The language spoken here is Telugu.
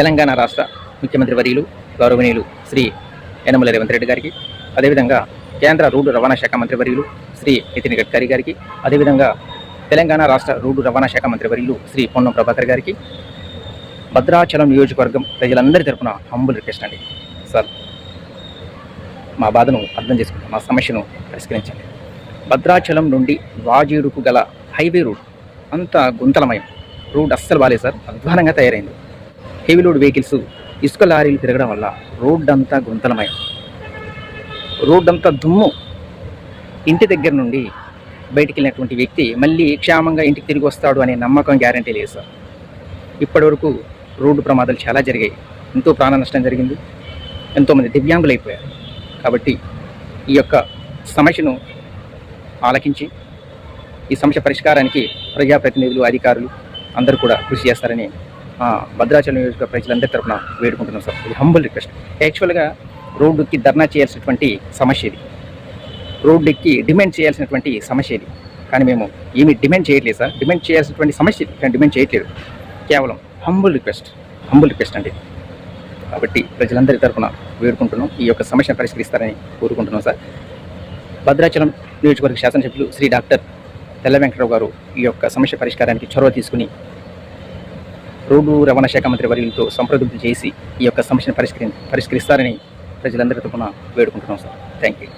తెలంగాణ రాష్ట్ర ముఖ్యమంత్రి వర్యులు గౌరవనీయులు శ్రీ యనమల రేవంత్ రెడ్డి గారికి అదేవిధంగా కేంద్ర రోడ్డు రవాణా శాఖ మంత్రి వర్యులు శ్రీ నితిన్ గడ్కరీ గారికి అదేవిధంగా తెలంగాణ రాష్ట్ర రోడ్డు రవాణా శాఖ మంత్రి వర్యులు శ్రీ పొన్నం ప్రభాకర్ గారికి భద్రాచలం నియోజకవర్గం ప్రజలందరి తరపున హంబుల్ రిక్వెస్ట్ అండి. సార్ మా బాధను అర్థం చేసుకుని మా సమస్యను పరిష్కరించండి. భద్రాచలం నుండి వాజీడుకు గల హైవే రూట్ అంతా గుంతలమయం. రోడ్ అస్సలు బాగాలేదు సార్ అధ్వానంగా తయారైంది. హెవీ లోడ్ వెహికల్స్ ఇసుక లారీలు తిరగడం వల్ల రోడ్డంతా అంతా గుంతలమయం. అంతా దుమ్ము. ఇంటి దగ్గర నుండి బయటికి వెళ్ళినటువంటి వ్యక్తి మళ్ళీ క్షేమంగా ఇంటికి తిరిగి వస్తాడు అనే నమ్మకం గ్యారంటీ లేదు సార్. ఇప్పటివరకు రోడ్డు ప్రమాదాలు చాలా జరిగాయి. ఎంతో ప్రాణ నష్టం జరిగింది. ఎంతోమంది దివ్యాంగులు అయిపోయారు. కాబట్టి ఈ యొక్క సమస్యను ఆలకించి ఈ సమస్య పరిష్కారానికి ప్రజాప్రతినిధులు అధికారులు అందరూ కూడా కృషి చేస్తారని భద్రాచలం నియోజక ప్రజలందరి తరఫున వేడుకుంటున్నాం సార్. ఇది హంబుల్ రిక్వెస్ట్ యాక్చువల్గా రోడ్డుకి ధర్నా చేయాల్సినటువంటి సమస్య ఇది. రోడ్డుకి డిమాండ్ చేయాల్సినటువంటి సమస్య ఇది. కానీ మేము ఏమి డిమాండ్ చేయట్లేదు సార్. డిమాండ్ చేయాల్సినటువంటి సమస్య ఇది. కానీ డిమాండ్ చేయట్లేదు. కేవలం హంబుల్ రిక్వెస్ట్ హంబుల్ రిక్వెస్ట్ అండి. కాబట్టి ప్రజలందరి తరఫున వేడుకుంటున్నాం. ఈ యొక్క సమస్యను పరిష్కరిస్తారని కోరుకుంటున్నాం సార్. భద్రాచలం నియోజకవర్గ శాసనసభ్యులు శ్రీ డాక్టర్ తెల్ల వెంకటరావు గారు ఈ యొక్క సమస్య పరిష్కారానికి చొరవ తీసుకుని రోడ్డు రవాణా శాఖ మంత్రి వర్యులతో సంప్రదింపులు చేసి ఈ యొక్క సమస్యను పరిష్కరి పరిష్కరిస్తారని ప్రజలందరి తరఫున వేడుకుంటున్నాం సార్. Thank you